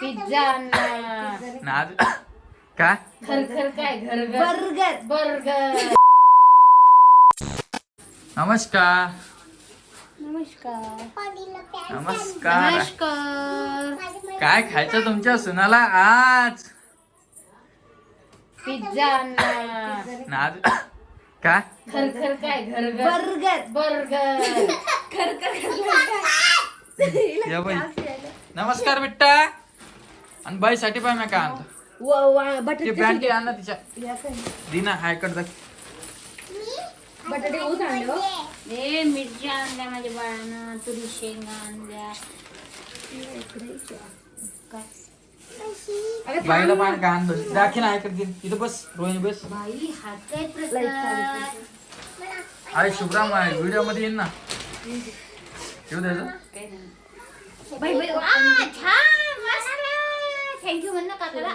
Pizza ना आज काय खरखर काय? घर बर्गर. बर्गर. नमस्कार. नमस्कार. नमस्कार. नमस्कार. काय खायचं तुमच्या सुनाला आज? पिझ्झा आणला ना आज काय खरखर काय? घर बर्गर. बर्गर. या बाई. नमस्कार बिट्टा. आणि बाईसाठी पाय मी काय आणतो. व- व- ते बटाटे बँटी आण ना तिच्या या काय? दिना हायकड जा. बटाटे ऊस आणले हो. ए मिरच्या आणल्या माझ्या बाळानं तुरी शेंगा आणल्या. अगं बाईला पाणी काय आणलं दाखी ना हायकड दे इथं बस रोहिणी बस. बाई हात काय लाइट प्रकार आहे शुभ्राम व्हिडिओमध्ये येईन ना. येऊ द्यायचं बाई बाई वा, छान! मस्त थँक्यू म्हण ना काकाला.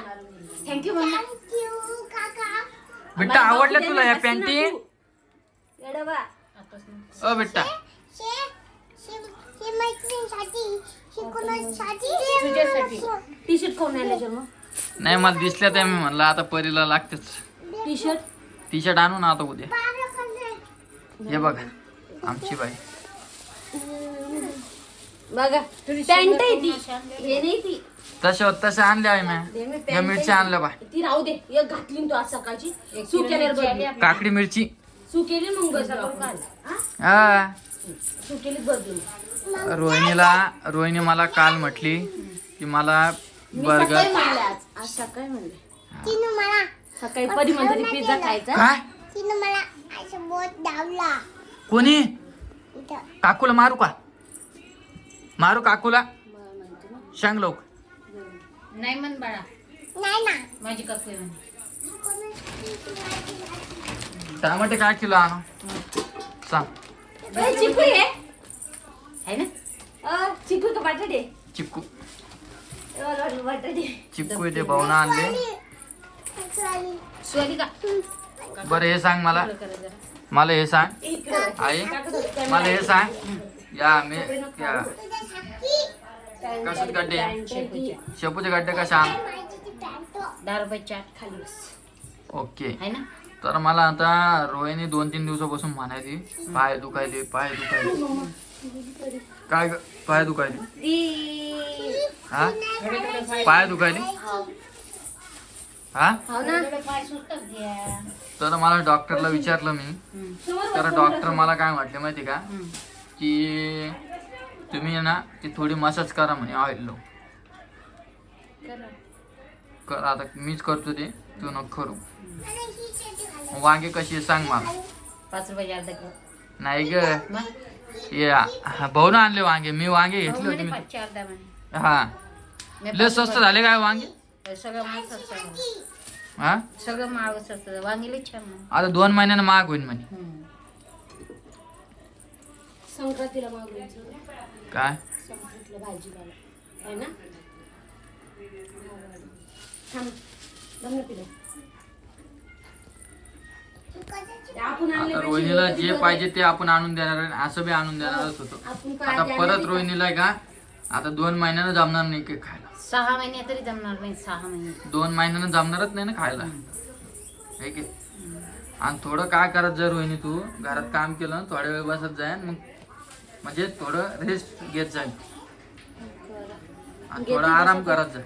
थँक्यू म्हण ना बिट्टा आवडल्या तुला या पॅन्टी? येडं बा. अ बिट्टा तुझ्यासाठी. टी शर्ट खाऊन आणले जन्म नाही मला दिसल्या त्या मी म्हणलं आता परीला लागतेच. टी शर्ट टी शर्ट आणू ना आता उद्या. हे बघा आमची बाई. बघा पॅन्ट आहे ती. हे नाही ती. तशा तशा आणल्या आहे मी. या मिरच्या आणल्या बाय. ती राहू दे एक घातली ना तू आज सकाळची. सुकेल्यावर बदलू काकडी मिरची. सुकेली मग बदलू काल हा? हा. सुकेलीच बदलू. रोहिणीला रोहिणी मला काल म्हटली की मला मी बर्गर म्हणले आज. आज सकाळी म्हणले. सकाळी परी म्हणते पिझ्झा खायचा. काय? कोणी? काकूला मारू का? मारू काकूला? सांग लोक नाही म्हण बाळा. माझी काकू आहे म्हण टमाटे काय किलो आणू? सांग. ए, चिकू आहे आहे ना? अ, चिकू का बटाटे. चिक्कू मला वाटलं बटाटे चिक्कू ते भाऊना आणले. का? बरं हे सांग मला. करा जरा. मला हे सांग. आई. मला हे सांग. या मी या. कशात गड्डे? शेपूचे. गड्डे कशा? आण दहा रुपये चाट खाली बस. ओके. आहे ना? तर मला आता रोहिणी दोन तीन दिवसापासून म्हणायची पाय दुखायले पाय दुखायले. काय ग पाय दुखायले? हा? पाय दुखायले? हा? हो तर मला डॉक्टरला विचारलं मी. तर डॉक्टर मला काय म्हटले माहिती का. की तुम्ही ना ती थोडी मसाज करा म्हणे ऑइल लो. करा. आता मीच करतो ते तू नको करू. वांगे कशी सांग मला. पाच रुपये नाही ग. मग? या भाऊन आणले वांगे मी वांगे घेतले भाऊ होते मी. हा. लय स्वस्त झाले काय वांगे? सगळं. हा? सगळं स्वस्त. वांगी. आता दोन महिन्यानं महाग होईल म्हणे. संक्रांतीला मागवायचं काय? संक्रांतीला भाजीपाला आहे ना? थांब. पिलं. आपण आता पाहिजे, रोहिणीला जे. पाहिजे ते आपण आणून देणार आहे. असं बी आणून देणारच होतो. आपण काय आता परत रोहिणीला आहे का? आता दोन महिन्यानं जमणार नाही की खायला. सहा महिने तरी जमणार नाही सहा महिने दोन महिन्यानं जमणारच नाही ना खायला. है की? आणि थोडं काय करत जा रोहिणी तू? घरात काम केलं थोड्या वेळ बसत जाय मग म्हणजे थोडं रेस्ट घेत जाईल. आणि थोडा आराम करत जाय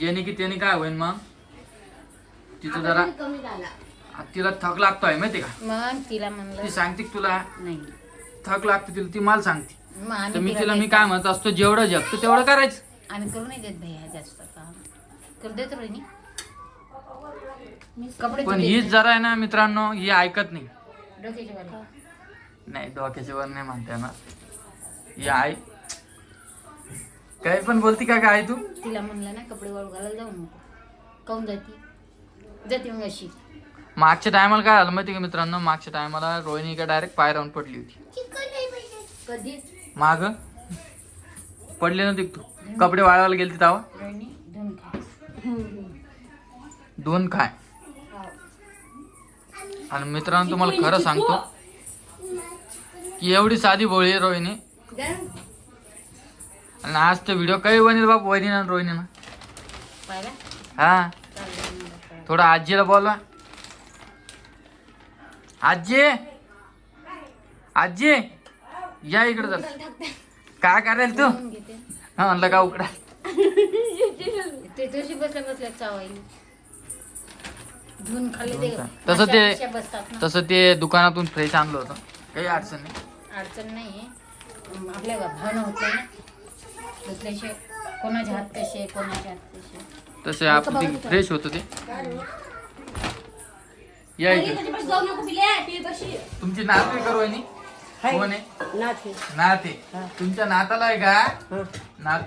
याने की त्याने काय होईल मग? तिचं जरा आपण कमी झाला? तिला थक लागतोय माहिती का? मग तिला म्हणलं ती सांगते का तुला? नाही. थक लागते तिला ती मला सांगते. मग तर मी आम्ही तिला तिला मी काय म्हणत असतो जेवढं जगतो तेवढं करायचं. आम्ही करू नाही देत भैया जास्त काम. करू देत रोहिणी. कपडे पण. हीच जरा आहे ना मित्रांनो ही ऐकत नाही. डोक्याच्या. नाही डोक्याच्या वर नाही म्हणते ना. ही आई. काही पण बोलती का काय तू? तिला म्हणलं ना कपडे वाळू घालायला जाऊ नको. काऊन जाती? जाते मग अशी. मागच्या टायमाला काय झालं माहिती का मित्रांनो? मागच्या टायमाला रोहिणी का डायरेक्ट पाय राहून पडली होती. कधी माग? पडली नव्हती तू? कपडे वाळवायला गेलती तेव्हा? रोहिणी धुवून खा. दोन काय आणि मित्रांनो तुम्हाला खरं सांगतो एवढी साधी भोळी आहे रोहिणी. आणि आज ते व्हिडिओ काही बनेल बाप वहिनी रोहिणीनं. हा. थोडं आजीला बोलवा. आजी! आजी! या इकडे जर काय करायला तू? हा म्हणलं का उकडा. तसं ते- तसं ते दुकानातून फ्रेश आणलं होतं. काही अडचण नाही. अडचण नाही आपल्या भावना होते ना. दुसऱ्याशिवाय कोणाचे हात कसे कोणाचे हात कसे तसे आपण फ्रेश होतं ते. या कशी तुमची नात आहे का वहिनी कोण आहे? नात आहे. तुमच्या नाताला आहे का? नात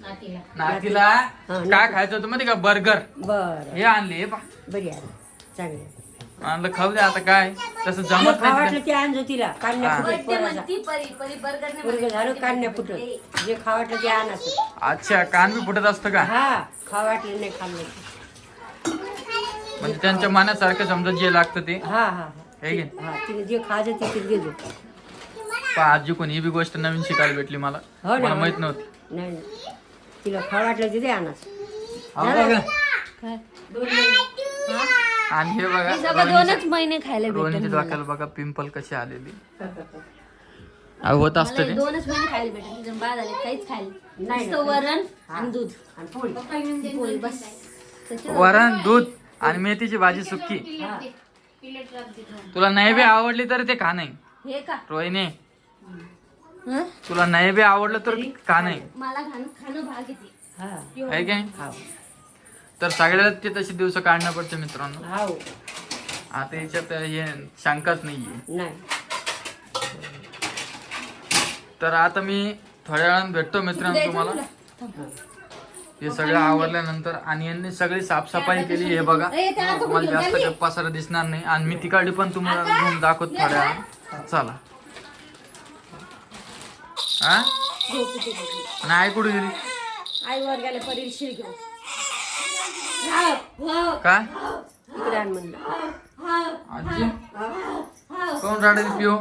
नातीला. नातीला काय खायचं होतं माहिती का? बर्गर. बर. हे आणले हे पहा. बरी आहे चांगली. आणलं खाऊ दे आता काय? तसं जमत खा नाही वाटलं ते आणजो तिला काढण्या हा. फुटत पोराचा. ती परी परी बर्गर नाही पोरगं झालं काढण्या फुटत जे खा वाटलं ते आणायचं अच्छा कान बी फुटत असतं का? हा खा वाटलं नाही खाल्लं ते. म्हणजे त्यांच्या मनासारखं समजा जे लागतं ते. हा हा हा. हे घे. हा तिने जे खायचं ते आजी कोणी ही बी गोष्ट नवीन शिकायला भेटली मला. हो ना, मला हो माहीत ना. नव्हती. नाही नाही. तिला खा वाटलं ते ते आणायचं हा बघा. आणि हे बघा सगळं रोहिणीच्या- दोनच महिने खायला रोहिणीच्या भेटेल मला. डोक्याला बघा पिंपल कशी आलेली. अहो, होत असतं मला ते. दोनच महिने खायला भेटेल तिथून बाद झाले काहीच खायला नाही. नुसतं वरण आणि दूध. आणि पोळी. पोळी बस. त्याच्यावर वरण दूध आणि मेथीची भाजी सुक्की. राहते तुला नाही बी आवडली तर ते खा नाही. हे का? रोहिणी हं? तुला नाही बी आवडलं तर खा नाही. मला खाणं खाणं भाग येते हा. आहे काय तर सगळ्याला ते तसे दिवस काढणं पडतं मित्रांनो. हाव. आता याच्यात हे शंकाच नाहीये. नाही. तर आता मी थोड्या वेळानं भेटतो मित्रांनो तुम्हाला. हे सगळं आवरल्यानंतर आणि यांनी सगळी साफसफाई केली हे बघा. तुम्हाला जास्त काही पसारा दिसणार नाही. आणि मी तिकडे पण तुम्हाला घेऊन दाखवतो थोड्या वेळानं. चला. हा नाही कुठे गेली? आई वर गेले? परी शिर घेऊन. काय? इकडे आण म्हणलं. आजी? कोण राहिली पिओ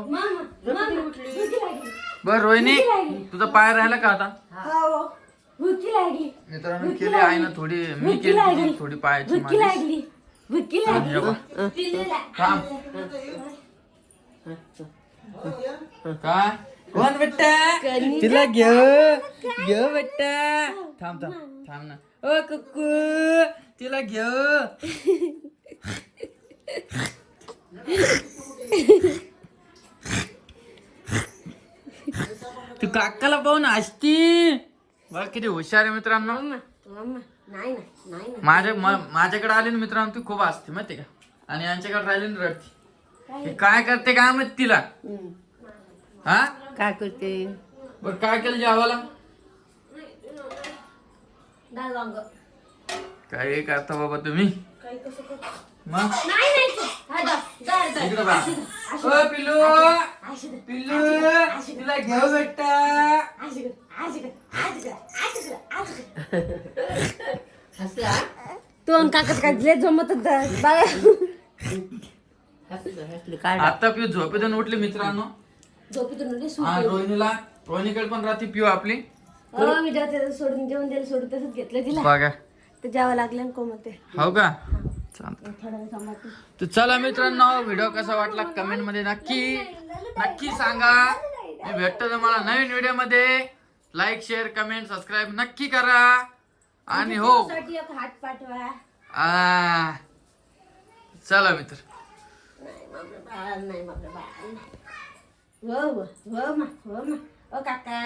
बर रोहिणी तुझा पाय राहिला का आता? भुकी लागली मित्रांनो केली आहे ना थोडी मी केली थोडी पायाची हे बघ. थांब. काय? कोण बेटा तिला घेऊ घेऊ बेटा थांब थांब. थांब ना. ओ कुकू. तिला घेऊ तू काकाला पाहून हसती. बघ किती हुशार आहे मित्रांनो. माझ्या म- माझ्याकडे आली ना मित्रांनो ती खूप असते माहिती का? आणि यांच्याकडे राहिली ना रडती. हे काय करते काय माहीत तिला? हा? काय करते? बर काय केलं जेवायला? डाळ वांग. काय करता बाबा तुम्ही? मग? नाही नाही हा जा, जा, जा. इकडे बघा ओ पिल्लू. पिल्लू तिला घेऊ बेटा तू आणि काकत काय लय जमत आता पिऊ झोपेतून उठली मित्रांनो. हा. रोहिणीला रोहिणीकडे पण राहते पिऊ आपली. हो मी जरा त्याचं सोडून जेवण द्यायला सोडून तसंच घेतलं तिला. बघा. ते जेवा लागलं कोमते हो का? चालतं. तर चला मित्रांनो व्हिडिओ कसा वाटला कमेंटमध्ये नक्की नक्की सांगा. मी भेटतो तुम्हाला नवीन व्हिडिओमध्ये लाईक शेअर कमेंट सबस्क्राईब नक्की करा. आणि हो. साठी एक हात पाठवा. आ, चला मित्र. नाही माझं बाळ नाही माझं बाळ. नाही. हो हो हो मा हो मा. ओ काका.